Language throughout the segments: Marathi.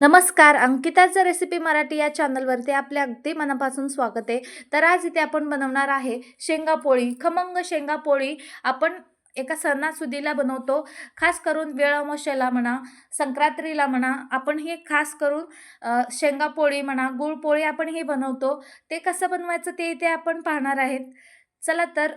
नमस्कार अंकिताचं रेसिपी मराठी या चॅनलवरती आपल्या अगदी मनापासून स्वागत आहे. तर आज इथे आपण बनवणार आहे शेंगापोळी खमंग शेंगापोळी आपण एका सणासुदीला बनवतो. खास करून वेळ म्हणा संक्रांतीला म्हणा आपण हे खास करून शेंगापोळी म्हणा गुळपोळी आपण हे बनवतो. ते कसं बनवायचं ते इथे आपण पाहणार आहेत. चला तर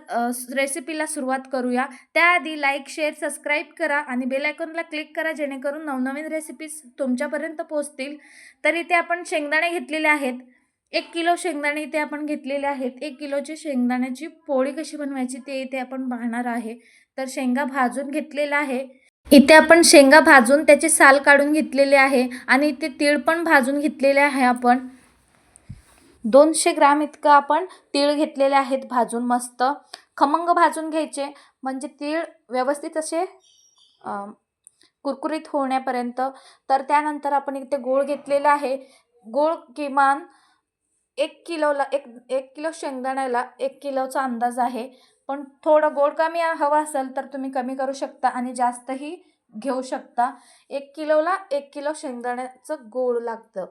रेसिपीला सुरुवात करूया. त्याआधी लाईक शेअर सबस्क्राईब करा आणि बेल आयकॉनला क्लिक करा जेणेकरून नवनवीन रेसिपीज तुमच्यापर्यंत पोहोचतील. तर इथे आपण शेंगदाणे घेतलेले आहेत. एक किलो शेंगदाणे इथे आपण घेतलेले आहेत. एक किलोची शेंगदाण्याची पोळी कशी बनवायची ते इथे आपण पाहणार आहे. तर शेंगा भाजून घेतलेला आहे. इथे आपण शेंगा भाजून त्याचे साल काढून घेतलेले आहे आणि इथे तीळ पण भाजून घेतलेले आहे आपण. दोनशे ग्राम इतकं आपण तीळ घेतलेले आहेत भाजून मस्त. खमंग भाजून घ्यायचे. म्हणजे तीळ व्यवस्थित असे कुरकुरीत होण्यापर्यंत. तर त्यानंतर आपण इथे गोळ घेतलेला आहे. गोळ किमान एक किलोला एक एक किलो शेंगदाण्याला एक किलोचा अंदाज आहे. पण थोडं गोड कमी हवं असेल तर तुम्ही कमी करू शकता आणि जास्तही घेऊ शकता. एक किलोला एक किलो शेंगदाण्याचं गोड लागतं.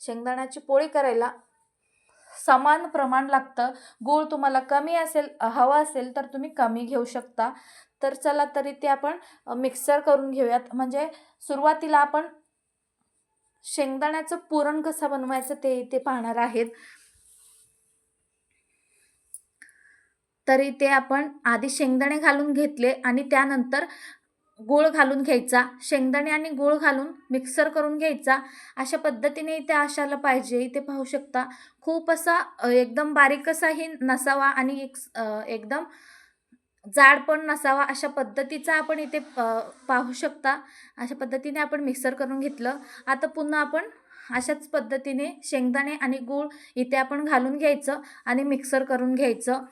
शेंगदाण्याची पोळी करायला समान प्रमाण लागतं. गूळ तुम्हाला कमी असेल हवा असेल तर तुम्ही कमी घेऊ शकता. तर चला तरी ते आपण मिक्सर करून घेऊयात. म्हणजे सुरुवातीला आपण शेंगदाण्याचं पुरण कसं बनवायचं ते इथे पाहणार आहेत. तरी ते आपण आधी शेंगदाणे घालून घेतले आणि त्यानंतर गूळ घालून घ्यायचा शेंगदाणे आणि गूळ घालून मिक्सर करून घ्यायचा. अशा पद्धतीने इथे अशाला पाहिजे इथे पाहू शकता. खूप असा एकदम बारीक असाही नसावा आणि एक एकदम जाड पण नसावा अशा पद्धतीचा आपण इथे पाहू शकता. अशा पद्धतीने आपण मिक्सर करून घेतलं. आता पुन्हा आपण अशाच पद्धतीने शेंगदाणे आणि गूळ इथे आपण घालून घ्यायचं आणि मिक्सर करून घ्यायचं.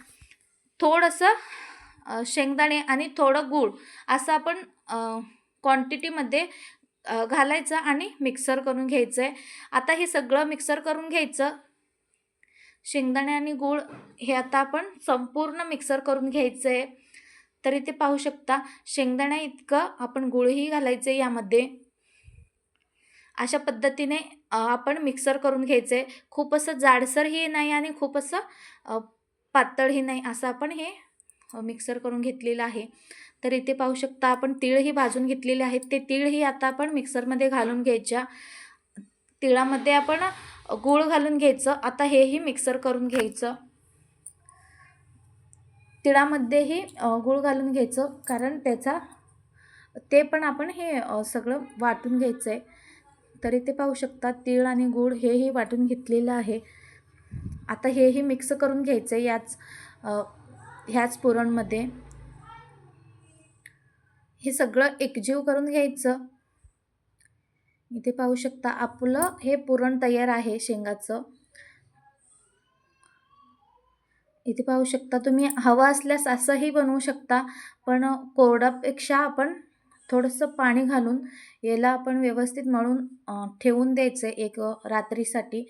थोडंसं शेंगदाणे आणि थोडं गूळ असं आपण क्वांटिटीमध्ये घालायचं आणि मिक्सर करून घ्यायचं आहे आता हे सगळं मिक्सर करून घ्यायचं. शेंगदाणे आणि गूळ हे आता आपण संपूर्ण मिक्सर करून घ्यायचं आहे तर इथे पाहू शकता शेंगदाण्या इतकं आपण गुळही घालायचं आहे यामध्ये. अशा पद्धतीने आपण मिक्सर करून घ्यायचं आहे खूप असं जाडसरही नाही आणि खूप असं पातळही नाही असं आपण हे मिक्सर करून घेतलेलं आहे. तर इथे पाहू शकता आपण तीळही भाजून घेतलेले आहेत. ते तीळही आता आपण मिक्सरमध्ये घालून घ्यायच्या. तिळामध्ये आपण गूळ घालून घ्यायचं. आता हेही मिक्सर करून घ्यायचं. तिळामध्येही गूळ घालून घ्यायचं. कारण त्याचा ते पण आपण हे सगळं वाटून घ्यायचं आहे तर इथे पाहू शकता तीळ आणि गूळ हेही वाटून घेतलेलं आहे. आता हेही मिक्स करून घ्यायचं आहे याच ह्याच पुरणमध्ये. हे सगळं एकजीव करून घ्यायचं. इथे पाहू शकता आपलं हे पुरण तयार आहे शेंगाचं. इथे पाहू शकता तुम्ही हवा असल्यास असंही बनवू शकता पण कोरडापेक्षा आपण थोडंसं पाणी घालून याला आपण व्यवस्थित मळून ठेवून द्यायचं एक रात्रीसाठी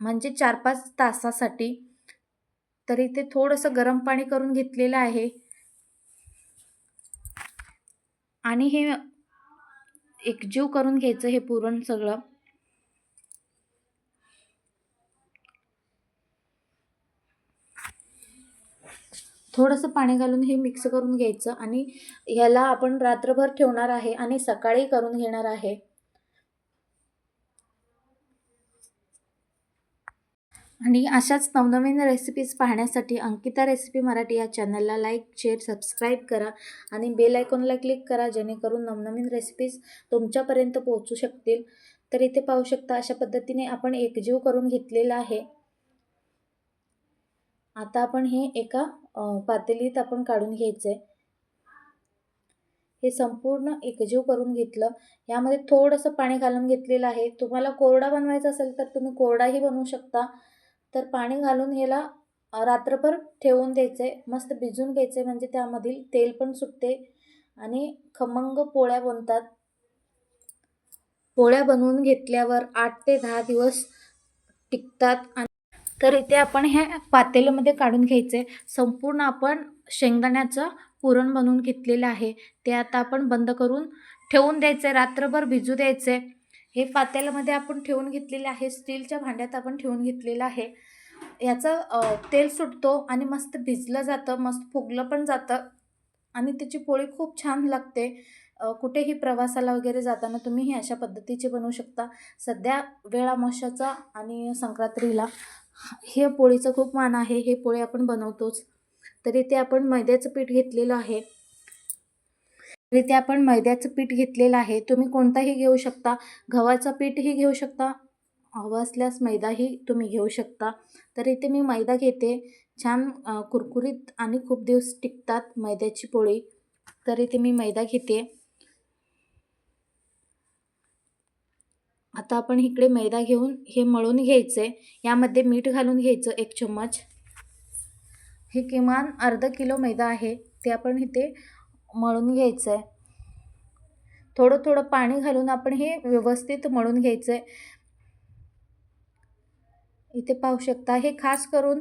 म्हणजे चार पाच तासासाठी. तर इथे थोडंसं गरम पाणी करून घेतलेलं आहे. आणि हे एकजीव करून घ्यायचं हे पुरण सगळं. थोडंसं पाणी घालून हे मिक्स करून घ्यायचं आणि ह्याला आपण रात्रभर ठेवणार आहे आणि सकाळी करून घेणार आहे. आणि अशाच नवनवीन रेसिपीज पाहण्यासाठी अंकिता रेसिपी मराठी या चॅनलला लाईक शेअर सबस्क्राईब करा आणि बेल आयकॉनला क्लिक करा जेणेकरून नवनवीन रेसिपीज तुमच्यापर्यंत पोहोचू शकतील. तर इथे पाहू शकता अशा पद्धतीने आपण एकजीव करून घेतलेला आहे. आता आपण हे एका पातळीत पातेलीत आपण काढून घ्यायचं आहे हे संपूर्ण एकजीव करून घेतलं. यामध्ये थोडंसं पाणी घालून घेतलेलं आहे. तुम्हाला कोरडा बनवायचा असेल तर तुम्ही कोरडाही बनवू शकता. तर पाणी घालून ह्याला रात्रभर ठेवून द्यायचे मस्त भिजून घ्यायचे म्हणजे त्यामधील तेल पण सुटते आणि खमंग पोळ्या बनतात. पोळ्या बनवून घेतल्यावर आठ ते दहा दिवस टिकतात आणि तर इथे आपण ह्या पातेल्यामध्ये काढून घ्यायचे. संपूर्ण आपण शेंगदाण्याचं पुरण बनवून घेतलेलं आहे. ते आता आपण बंद करून ठेवून द्यायचे रात्रभर भिजू द्यायचे. हे पातेल्यामध्ये आपण ठेवून घेतलेले आहे स्टीलच्या भांड्यात आपण ठेवून घेतलेलं आहे. याचं तेल सुटतो आणि मस्त भिजलं जातं मस्त फुगलं पण जातं आणि त्याची पोळी खूप छान लागते. कुठेही प्रवासाला वगैरे जाताना तुम्ही ही अशा पद्धतीची बनवू शकता. सध्या वेळ अमावस्याचा आणि संक्रांतीला हे पोळीचं खूप मान आहे हे पोळी आपण बनवतोच. तरी ते आपण मैद्याचं पीठ घेतलेलं आहे. इथे आपण मैद्याचं पीठ घेतलेलं आहे. तुम्ही कोणताही घेऊ शकता. गव्हाचं पीठही घेऊ शकता. हवं असल्यास मैदाही तुम्ही घेऊ शकता. तर इथे मी मैदा घेते. छान कुरकुरीत आणि खूप दिवस टिकतात मैद्याची पोळी. तर इथे मी मैदा घेते. आता आपण इकडे मैदा घेऊन हे मळून घ्यायचं. आहे यामध्ये मीठ घालून घ्यायचं एक चम्मच. हे किमान अर्धा किलो मैदा आहे. ते आपण इथे मळून घ्यायचं आहे थोडं थोडं पाणी घालून आपण हे व्यवस्थित मळून घ्यायचं आहे इथे पाहू शकता हे खास करून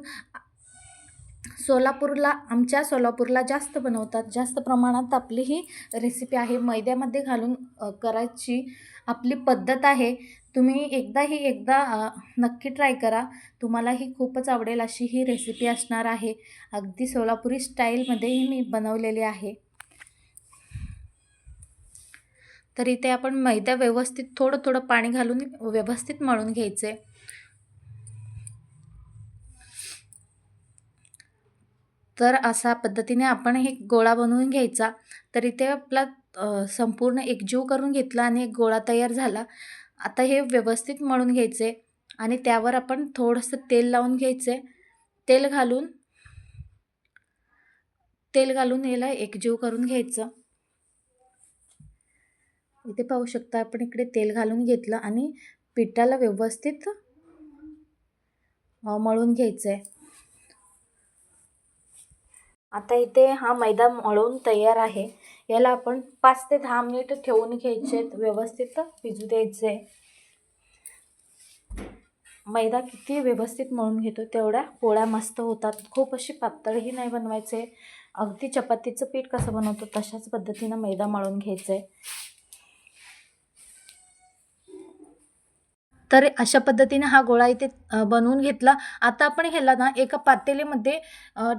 सोलापूरला आमच्या सोलापूरला जास्त बनवतात. जास्त प्रमाणात आपली ही रेसिपी आहे. मैद्यामध्ये घालून करायची आपली पद्धत आहे. तुम्ही एकदा ही एकदा नक्की ट्राय करा. तुम्हाला ही खूपच आवडेल अशी ही रेसिपी असणार आहे. अगदी सोलापुरी स्टाईलमध्ये ही मी बनवलेली आहे. तर इथे आपण मैदा व्यवस्थित थोडं थोडं पाणी घालून व्यवस्थित मळून घ्यायचे. तर अशा पद्धतीने आपण हे गोळा बनवून घ्यायचा. तर इथे आपला संपूर्ण एकजीव करून घेतला आणि एक गोळा तयार झाला. आता हे व्यवस्थित मळून घ्यायचे आणि त्यावर आपण थोडंसं तेल लावून घ्यायचे. तेल घालून तेल घालून याला एकजीव करून घ्यायचं. इथे पाहू शकता. आपण इकडे तेल घालून घेतलं आणि पिठाला व्यवस्थित मळून घ्यायचं आहे आता इथे हा मैदा मळून तयार आहे. याला आपण पाच ते दहा मिनिट ठेवून घ्यायचे. व्यवस्थित भिजू द्यायचे मैदा किती व्यवस्थित मळून घेतो तेवढ्या पोळ्या मस्त होतात. खूप अशी पातळही नाही बनवायचे. अगदी चपातीचं पीठ कसं बनवतो तशाच पद्धतीनं मैदा मळून घ्यायचं आहे तर अशा पद्धतीने हा गोळा इथे बनवून घेतला. आता आपण ह्याला ना एका पातेलीमध्ये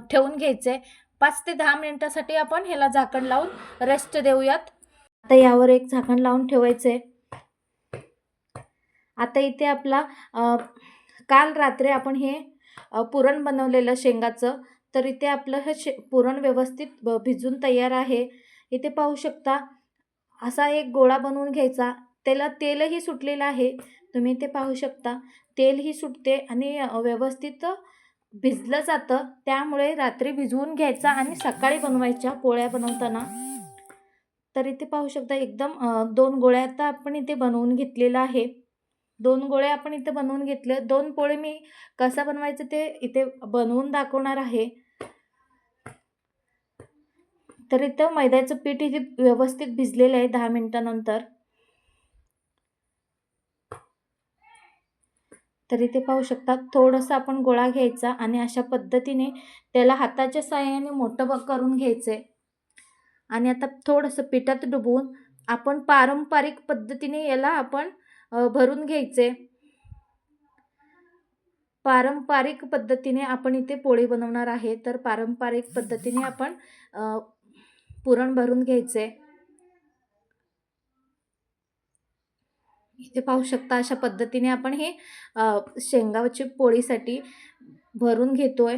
ठेवून घ्यायचे. पाच ते दहा मिनिटासाठी आपण ह्याला झाकण लावून रेस्ट देऊयात. आता यावर एक झाकण लावून ठेवायचे. आता इथे आपला काल रात्री आपण हे पुरण बनवलेलं शेंगाचं तर इथे आपलं हे शे पुरण व्यवस्थित ब- भिजून तयार आहे. इथे पाहू शकता असा एक गोळा बनवून घ्यायचा. त्याला तेलही सुटलेलं आहे. तुम्ही ते पाहू शकता. तेलही सुटते आणि व्यवस्थित भिजलं जातं. त्यामुळे रात्री भिजवून घ्यायचा आणि सकाळी बनवायच्या पोळ्या बनवताना. तर इथे पाहू शकता एकदम दोन गोळ्या आता आपण इथे बनवून घेतलेलं आहे. दोन गोळे आपण इथे बनवून घेतले दोन पोळे मी कसं बनवायचं ते इथे बनवून दाखवणार आहे. तर इथं मैद्याचं पीठ इथे व्यवस्थित भिजलेलं आहे दहा मिनटानंतर. तर इथे पाहू शकता थोडंसं आपण गोळा घ्यायचा आणि अशा पद्धतीने त्याला हाताच्या साह्याने मोठं करून घ्यायचं. आहे आणि आता थोडंसं पिठात डुबवून आपण पारंपरिक पद्धतीने याला आपण भरून घ्यायचे. पारंपरिक पद्धतीने आपण इथे पोळी बनवणार आहे. तर पारंपरिक पद्धतीने आपण पुरण भरून घ्यायचे. इथे पाहू शकता अशा पद्धतीने आपण हे शेंगाची पोळीसाठी भरून घेतोय.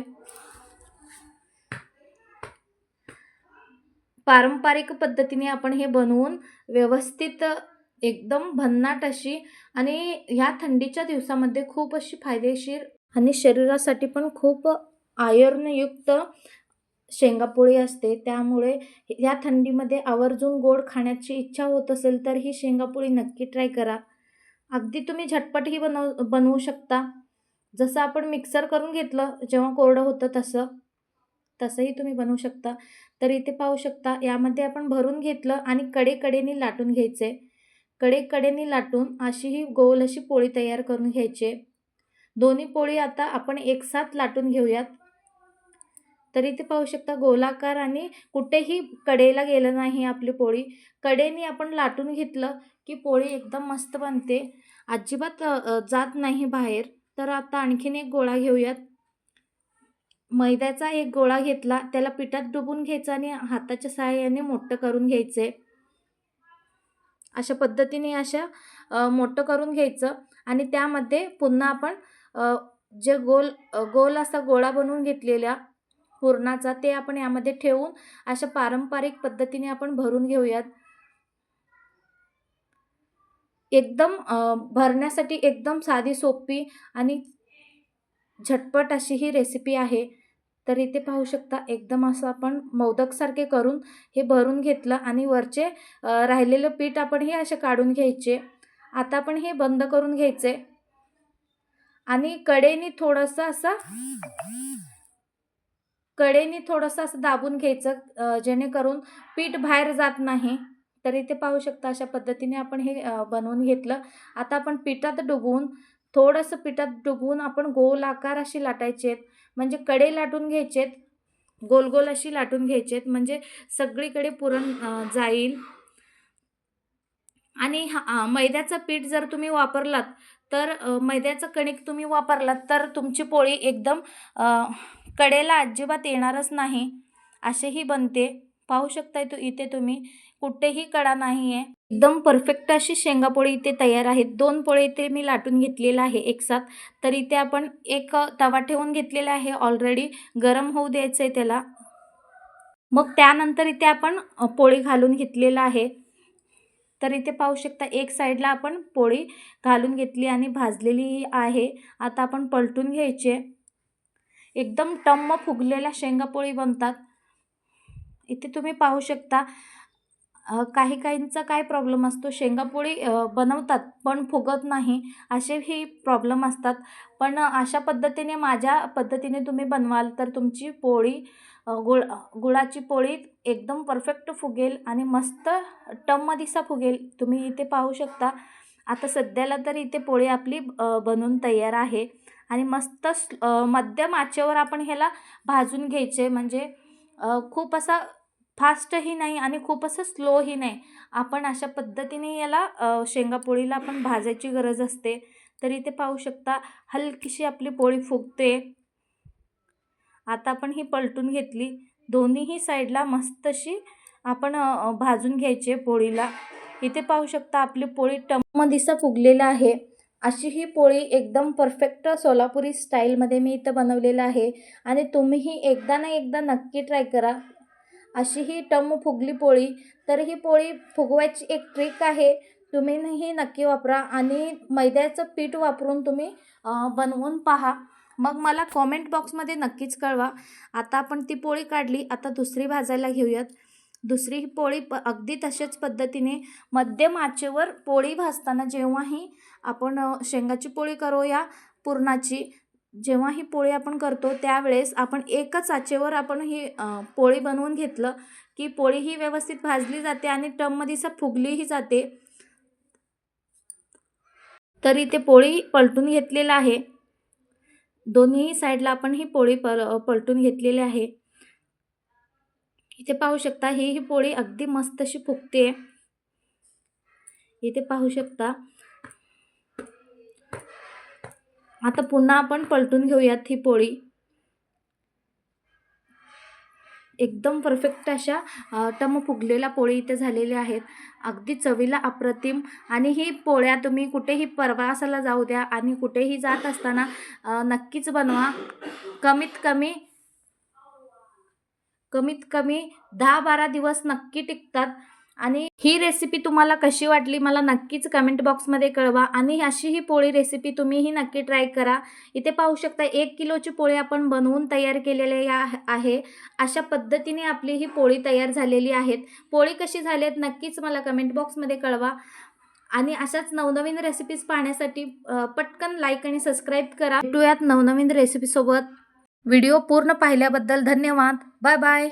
पारंपरिक पद्धतीने आपण हे बनवून व्यवस्थित एकदम भन्नाट अशी आणि ह्या थंडीच्या दिवसामध्ये खूप अशी फायदेशीर आणि शरीरासाठी पण खूप आयर्नयुक्त शेंगापोळी असते. त्यामुळे या थंडीमध्ये आवर्जून गोड खाण्याची इच्छा होत असेल तर ही शेंगापोळी नक्की ट्राय करा. अगदी तुम्ही झटपटही बनव बनवू शकता. जसं आपण मिक्सर करून घेतलं जेव्हा कोरडं होतं तसं तसंही तुम्ही बनवू शकता. तर इथे पाहू शकता यामध्ये आपण भरून घेतलं आणि कडेकडेने लाटून घ्यायचे. कडेकडेने लाटून अशी ही गोल अशी पोळी तयार करून घ्यायची. दोन्ही पोळी आता आपण एकसाथ लाटून घेऊयात. तर इथे पाहू शकता गोलाकार आणि कुठेही कडेला गेलं नाही आपली पोळी. कडेने आपण लाटून घेतलं की पोळी एकदम मस्त बनते. अजिबात जात नाही बाहेर. तर आता आणखीन एक गोळा घेऊयात. मैद्याचा एक गोळा घेतला. त्याला पिठात डुबून घ्यायचा आणि हाताच्या सहाय्याने मोठं करून घ्यायचे. अशा पद्धतीने अशा मोठं करून घ्यायचं. आणि त्यामध्ये पुन्हा आपण जे गोल गोल असा गोळा बनवून घेतलेला पुरणाचा ते आपण यामध्ये ठेवून अशा पारंपरिक पद्धतीने आपण भरून घेऊयात. एकदम भरण्यासाठी एकदम साधी सोपी आणि झटपट अशी ही रेसिपी आहे. तर इथे पाहू शकता एकदम असं आपण मोदकसारखे करून हे भरून घेतलं आणि वरचे राहिलेलं पीठ आपण हे असे काढून घ्यायचे. आता आपण हे बंद करून घ्यायचे. आणि कडेने थोडंसं असं कडेने थोडंसं असं दाबून घ्यायचं जेणेकरून पीठ बाहेर जात नाही. तर इथे पाहू शकता अशा पद्धतीने आपण हे बनवून घेतलं. आता आपण पिठात डुबवून थोडंसं पिठात डुबवून आपण गोल आकार अशी लाटायचे म्हणजे कडे लाटून घ्यायचेत. गोल गोल अशी लाटून घ्यायचेत. म्हणजे सगळीकडे पुरण जाईल. आणि हा मैद्याचं पीठ जर तुम्ही वापरलात तर मैद्याचं कणिक तुम्ही वापरलात तर तुमची पोळी एकदम कडेला अजिबात येणारच नाही. असेही बनते. पाहू शकताय तू इथे तुम्ही. कुठेही कडा नाही आहे एकदम परफेक्ट अशी शेंगापोळी इथे तयार आहे दोन पोळे इथे मी लाटून घेतलेला आहे एकसाथ तर इथे आपण एक तवा ठेवून घेतलेला आहे ऑलरेडी गरम होऊ द्यायचं आहे त्याला. मग त्यानंतर इथे आपण पोळी घालून घेतलेला आहे. तर इथे पाहू शकता एक साईडला आपण पोळी घालून घेतली आणि भाजलेली आहे. आता आपण पलटून घ्यायचे. एकदम टम्म फुगलेल्या शेंगापोळी बनतात. इथे तुम्ही पाहू शकता काही काहींचा काय प्रॉब्लेम असतो शेंगापोळी बनवतात पण फुगत नाही असेही प्रॉब्लेम असतात. पण अशा पद्धतीने माझ्या पद्धतीने तुम्ही बनवाल तर तुमची पोळी गुळ गुळाची पोळी एकदम परफेक्ट फुगेल आणि मस्त टम्म दिसा फुगेल. तुम्ही इथे पाहू शकता. आता सध्याला तर इथे पोळी आपली बनून तयार आहे. आणि मस्त मध्यम आचेवर आपण ह्याला भाजून घ्यायचे. म्हणजे खूप असा फास्टही नाही आणि खूप असं स्लोही नाही. आपण अशा पद्धतीने याला शेंगापोळीला आपण भाजायची गरज असते. तर इथे पाहू शकता हलकीशी आपली पोळी फुगते. आता आपण ही पलटून घेतली. दोन्हीही साईडला मस्त अशी आपण भाजून घ्यायची पोळीला. इथे पाहू शकता आपली पोळी टम्म दिसा फुगलेला आहे. अशी ही पोळी एकदम परफेक्ट सोलापुरी स्टाईलमध्ये मी इथं बनवलेलं आहे. आणि तुम्हीही एकदा ना एकदा नक्की ट्राय करा. अशी ही टम फुगली पोळी. तर ही पोळी फुगवायची एक ट्रिक आहे. तुम्हीही नक्की वापरा आणि मैद्याचं पीठ वापरून तुम्ही बनवून पहा. मग मला कॉमेंट बॉक्समध्ये नक्कीच कळवा. आता आपण ती पोळी काढली. आता दुसरी भाजायला घेऊयात. दुसरी ही पोळी प अगदी तशाच पद्धतीने मध्यम आचेवर पोळी भाजताना जेव्हाही आपण शेंगाची पोळी करूया पुरणाची जेव्हा ही पोळी आपण करतो त्यावेळेस आपण एकच आचेवर आपण ही पोळी बनवून घेतलं की पोळी ही व्यवस्थित भाजली जाते आणि टममध्ये टममधीसा फुगलीही जाते. तर इथे पोळी पलटून घेतलेलं आहे. दोन्ही साईडला आपण ही पोळी पल पलटून घेतलेली आहे. इथे पाहू शकता ही ही पोळी अगदी मस्त अशी फुगते. इथे पाहू शकता. आता पुन्हा आपण पलटून घेऊयात ही पोळी. एकदम परफेक्ट अशा टम फुगलेल्या पोळी इथे झालेल्या आहेत. अगदी चवीला अप्रतिम. आणि ही पोळ्या तुम्ही कुठेही प्रवासाला जाऊ द्या आणि कुठेही जात असताना नक्कीच बनवा. कमीत कमी कमीत कमी दहा बारा दिवस नक्की टिकतात. आणि ही रेसिपी तुम्हाला कशी वाटली मला नक्कीच कमेंट बॉक्समध्ये कळवा. आणि अशी ही पोळी रेसिपी तुम्हीही नक्की ट्राय करा. इथे पाहू शकता एक किलोची पोळी आपण बनवून तयार केलेली या- आहे. अशा पद्धतीने आपली ही पोळी तयार झालेली आहेत. पोळी कशी झाली आहेत नक्कीच मला कमेंट बॉक्समध्ये कळवा. आणि अशाच नवनवीन रेसिपीज पाहण्यासाठी पटकन लाईक आणि सबस्क्राईब करा. भेटूयात नवनवीन रेसिपीसोबत व्हिडिओ पूर्ण पाहिल्याबद्दल धन्यवाद. Bye bye.